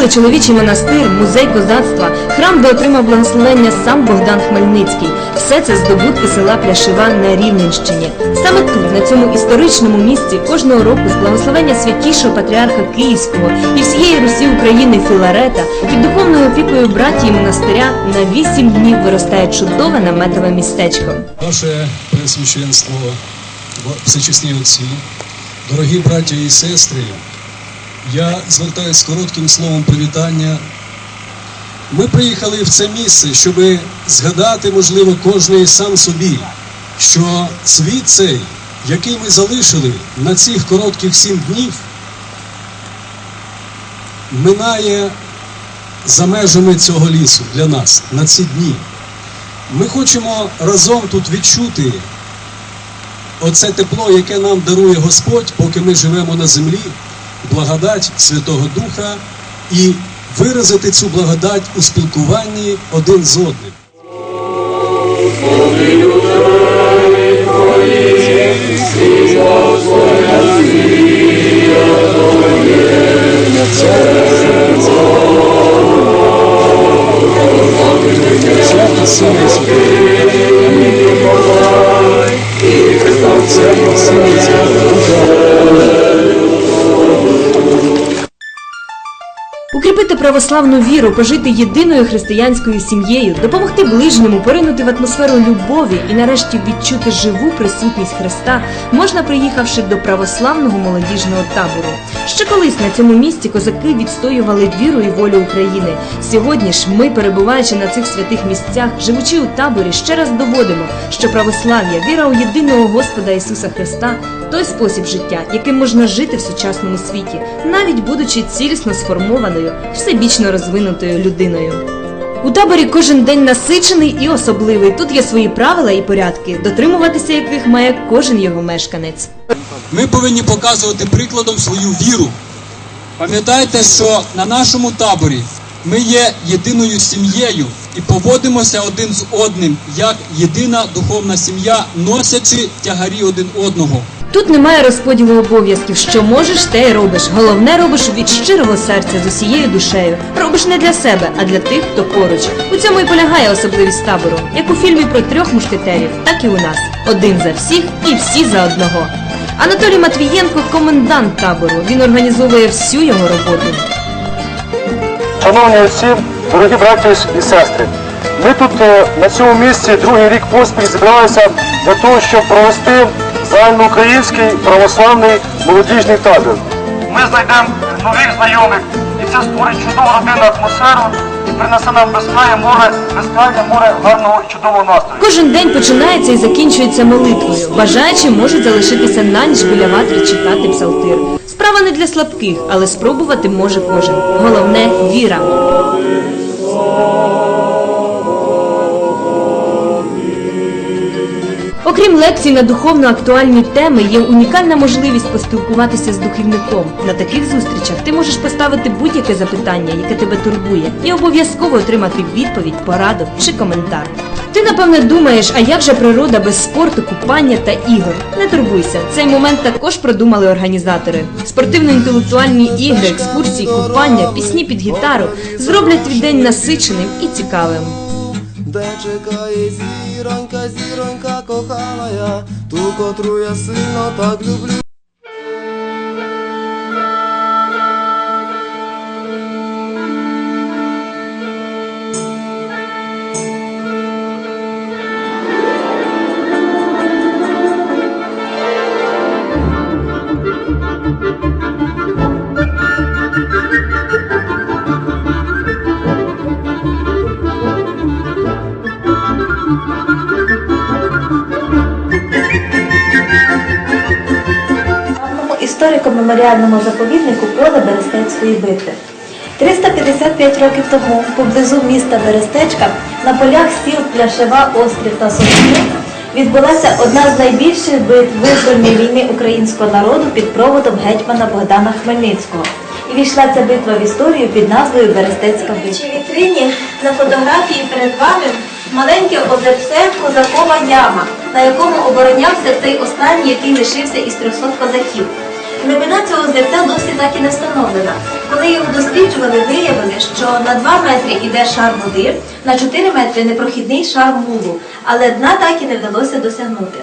могили, чоловічий монастир, музей козацтва, храм, де отримав благословення сам Богдан Хмельницький. Все це здобутки села Пляшива на Рівненщині. Саме тут, на цьому історичному місці, кожного року з благословення святішого патріарха Київського і всієї Русі України Філарета під духовною опікою братії монастиря на вісім днів виростає чудове наметове містечко. Ваше Пресвященство, всечесні отці, дорогі браття і сестри, я звертаюся коротким словом привітання. Ми приїхали в це місце, щоб згадати, можливо, кожний сам собі, що світ цей, який ми залишили на цих коротких сім днів, минає за межами цього лісу для нас на ці дні. Ми хочемо разом тут відчути оце тепло, яке нам дарує Господь, поки ми живемо на землі, благодать Святого Духа і виразити цю благодать у спілкуванні один з одним. Православну віру, пожити єдиною християнською сім'єю, допомогти ближньому, поринути в атмосферу любові і нарешті відчути живу присутність Христа можна приїхавши до православного молодіжного табору. Ще колись на цьому місці козаки відстоювали віру і волю України. Сьогодні ж ми, перебуваючи на цих святих місцях, живучи у таборі, ще раз доводимо, що православ'я, віра у єдиного Господа Ісуса Христа той спосіб життя, яким можна жити в сучасному світі, навіть будучи цілісно сформованою, всебічно розвинутою людиною. У таборі кожен день насичений і особливий. Тут є свої правила і порядки, дотримуватися яких має кожен його мешканець. Ми повинні показувати прикладом свою віру. Пам'ятайте, що на нашому таборі ми є єдиною сім'єю і поводимося один з одним як єдина духовна сім'я, носячи тягарі один одного. Тут немає розподілу обов'язків. Що можеш, те й робиш. Головне робиш від щирого серця з усією душею. Робиш не для себе, а для тих, хто поруч. У цьому і полягає особливість табору, як у фільмі про трьох мушкетерів, так і у нас. Один за всіх і всі за одного. Анатолій Матвієнко комендант табору. Він організовує всю його роботу. Шановні отці, дорогі браті і сестри, ми тут е, на цьому місці другий рік поспіль зібралися для того, щоб провести загальноукраїнський православний молодіжний табір. Ми знайдемо нових знайомих, і це створить чудову родинну атмосферу і принесе нам безкрає море, безкрає море гарного і чудового настрою. Кожен день починається і закінчується молитвою. Бажаючі можуть залишитися на ніч біля ватри читати псалтир. Справа не для слабких, але спробувати може кожен. Головне віра. Окрім лекцій на духовно актуальні теми, є унікальна можливість поспілкуватися з духовником. На таких зустрічах ти можеш поставити будь-яке запитання, яке тебе турбує, і обов'язково отримати відповідь, пораду чи коментар. Ти напевне думаєш, а як же природа без спорту, купання та ігор? Не турбуйся, цей момент також продумали організатори. Спортивно-інтелектуальні ігри, екскурсії, купання, пісні під гітару зроблять твій день насиченим і цікавим. Зіронька, зіронька кохана я, ту, котру я сильно так люблю. Історико-меморіальному заповіднику поле Берестецької битви. 355 років тому поблизу міста Берестечка на полях сіл Пляшева, Острів та Сосни відбулася одна з найбільших битв визвольної війни українського народу під проводом гетьмана Богдана Хмельницького. І війшла ця битва в історію під назвою Берестецька битва. У вітрині на фотографії перед вами маленьке озерце Козакова яма, на якому оборонявся цей останній, який лишився із 300 козаків. Глибина цього озерця досі так і не встановлена. Коли його досліджували, виявили, що на 2 метри йде шар води, на 4 метри непрохідний шар мулу, але дна так і не вдалося досягнути.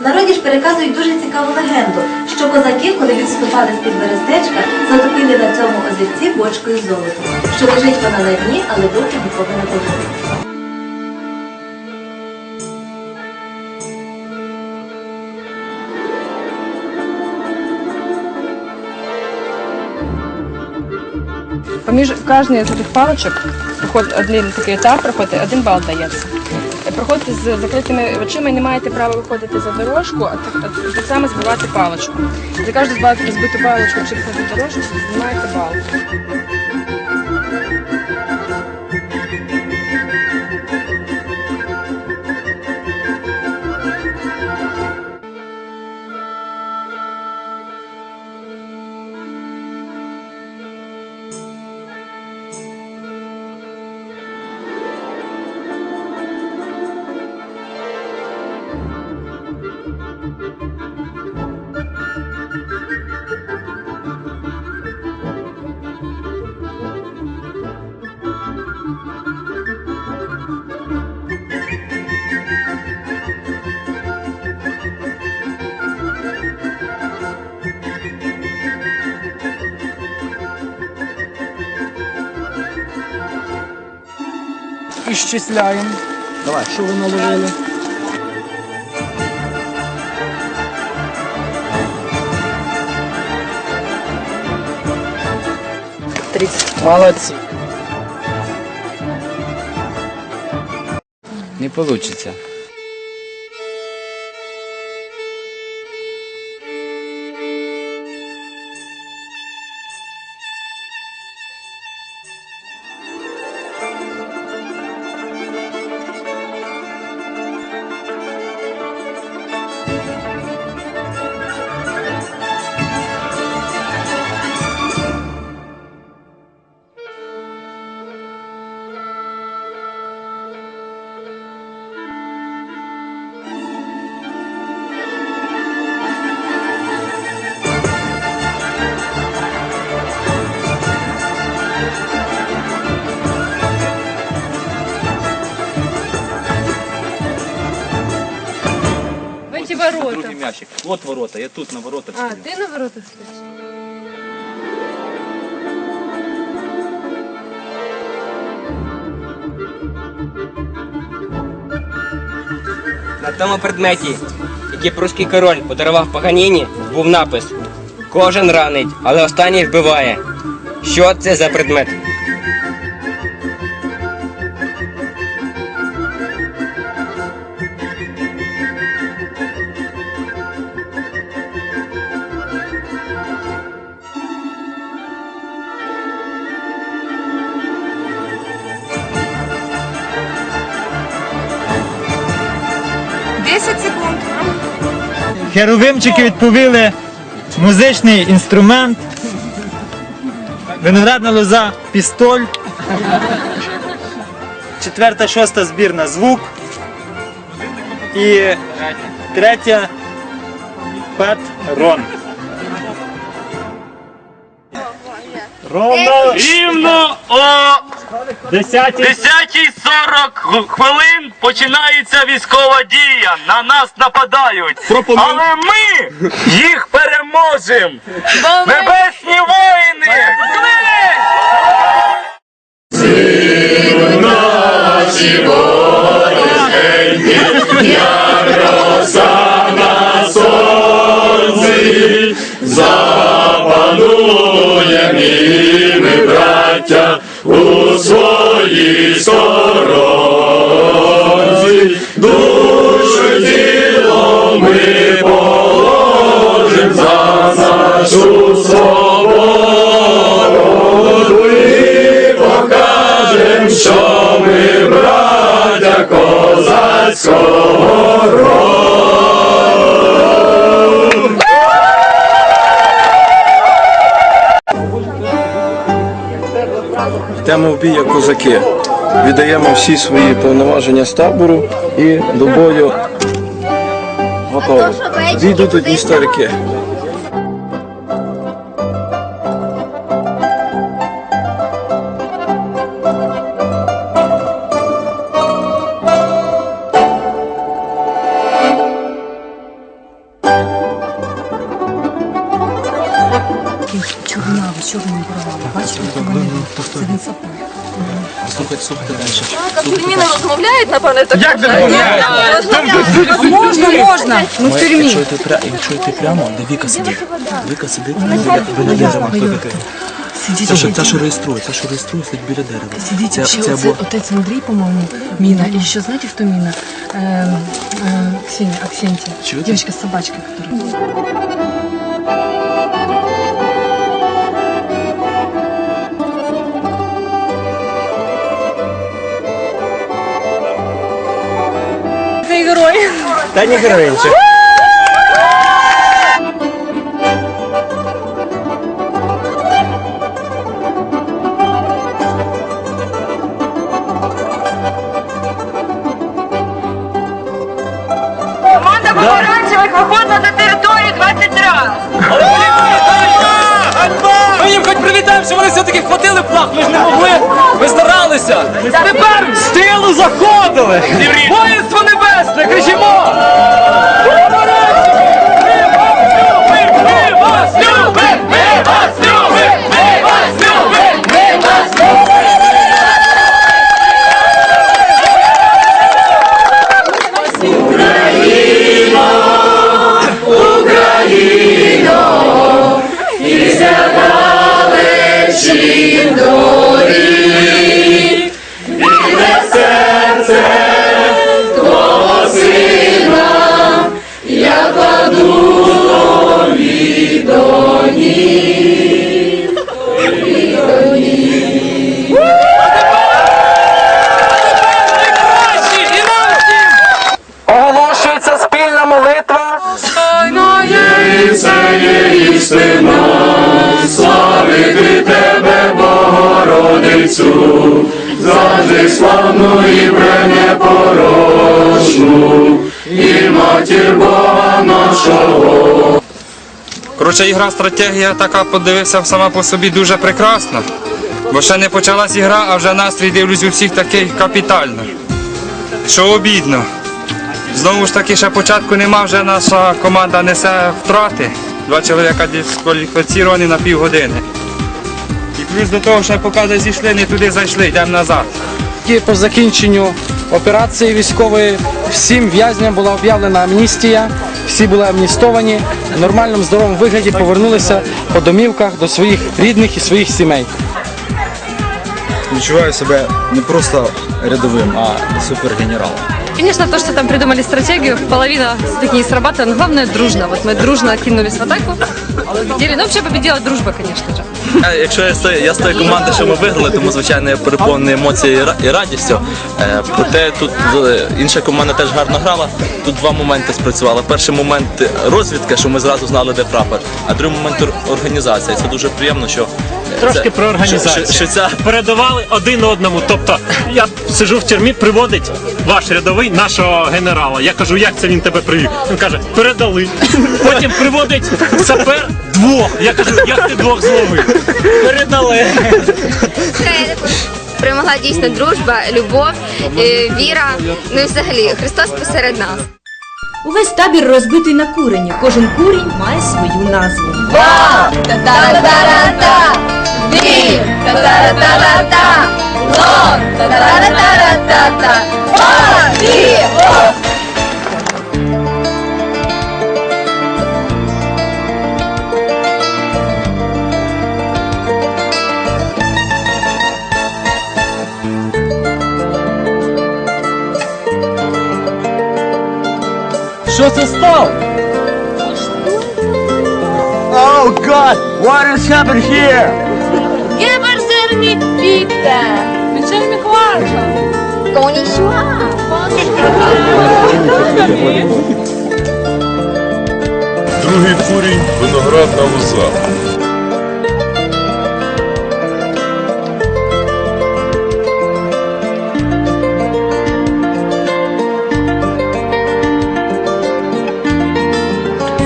Народі ж переказують дуже цікаву легенду, що козаки, коли відступали з-під берестечка, затопили на цьому озерці бочкою з золотом, що лежить вона на дні, але доки нікого не побудуть. Поміж кожної з цих проходить один такий етап, проходить один бал дається. Проходите з закритими очима і не маєте права виходити за дорожку, а так, само збивати паличку. За кожну розбиту паличку виходить дорожку, знімаєте бал. Іщисляємо. Давай, що ви наловили? Молодці. Не получится. Другий. От ворота, я тут на воротах А, стою. ти на воротах стоїш? На тому предметі, який прусський король подарував Паганіні, був напис Кожен ранить, але останній вбиває. Що це за предмет? Херовимчики відповіли музичний інструмент, виноградна лоза пістоль, четверта, шоста збірна звук і третя патрон. Ровно Рівно о 10 10.40 хвилин починається військова дія. На нас нападають. Але ми їх переможемо. Небесні воїни! Свої, сторонці, душу тіло ми положим за нашу свободу і покажем, що ми братя козацького роду. Йдемо як козаки. Віддаємо всі свої повноваження з табору і до бою готові. Війдуть одні старики. напевно, так. Як не розмовляють? Можна, можна. Ми в тюрмі. Якщо йти, пря... якщо йти прямо, де Віка сидить. Віка сидить біля, біля дерева, хто такий? Це що, це що реєструє, це що реєструє, сидить біля дерева. Сидите, Це, вообще, це отец, або... отец Андрей, по-моему, Мина. И еще знаете, кто Мина? Эм, э, Ксения, Аксентия. Чего ты? Девочка с собачкой, которая... Та не героїнче. Команда помаранчевих виходила на територію 20 разів. Ми їм хоч привітаємо, що вони все-таки вхватили плах, ми ж не могли. Ми старалися. Тепер з тилу заходили. Воїнство 再开心？Коротше, ігра стратегія така подивився сама по собі дуже прекрасна. Бо ще не почалась ігра, а вже настрій дивлюсь у всіх такий капітально. Що обідно. Знову ж таки, ще початку нема, вже наша команда несе втрати. Два чоловіка дискваліфіціровані на півгодини. І плюс до того, що поки не зійшли, не туди зайшли, йдемо назад. Тільки по закінченню операції військової всім в'язням була об'явлена амністія, всі були амністовані, в нормальному здоровому вигляді повернулися по домівках до своїх рідних і своїх сімей. Відчуваю себе не просто рядовим, а супергенералом. Конечно, то, что там придумали стратегию, половина все-таки не срабатывала, но главное дружно. Вот мы дружно кинулись в атаку, победили. Ну, вообще победила дружба, конечно же. Якщо я з я з команди, що ми виграли, тому звичайно я переповнений емоцією і ра- і радістю. Е, Проте тут е, інша команда теж гарно грала. Тут два моменти спрацювали. Перший момент розвідка, що ми зразу знали, де прапор, а другий момент ор- організація. Це дуже приємно, що Трошки про організацію. Що, що ця Передавали один одному. Тобто я сижу в тюрмі, приводить ваш рядовий нашого генерала. Я кажу, як це він тебе привів? Він каже, передали. Потім приводить сапер двох. Я кажу, як ти двох зловив? Передали. Перемогла дійсно дружба, любов, е, віра. Ну і взагалі Христос посеред нас. Увесь табір розбитий на курені. Кожен курінь має свою назву. Ва! Та-та-ра-та-ра-та! Ві! Та-та-ра-та-ра-та! Ло! Та-та-ра-та-ра-та-та! Ва! Ві! О! Що це стало? Oh God, what has happened here? Геберзерні пікте! Вечерні кварша! Конічуа! Другий курінь виноградна лоза.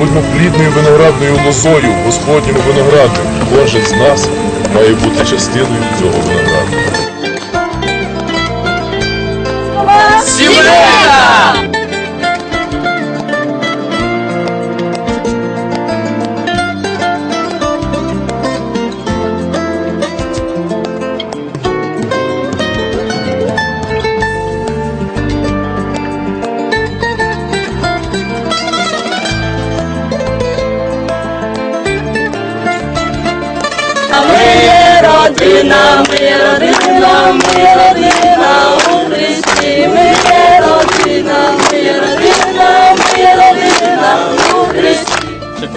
Будьмо плідною виноградною лозою, Господнім винограду. Кожен з нас має бути частиною цього винограду. Сімейка!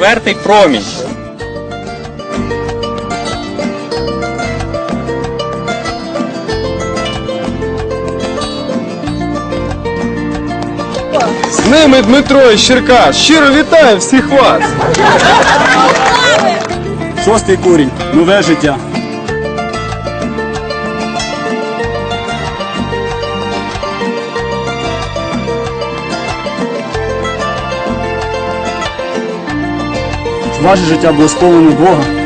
Четвертий промінь. З ними Дмитро і Щірка Щиро вітаю всіх вас! Шостий курінь. Нове життя. Ваше життя було Бога,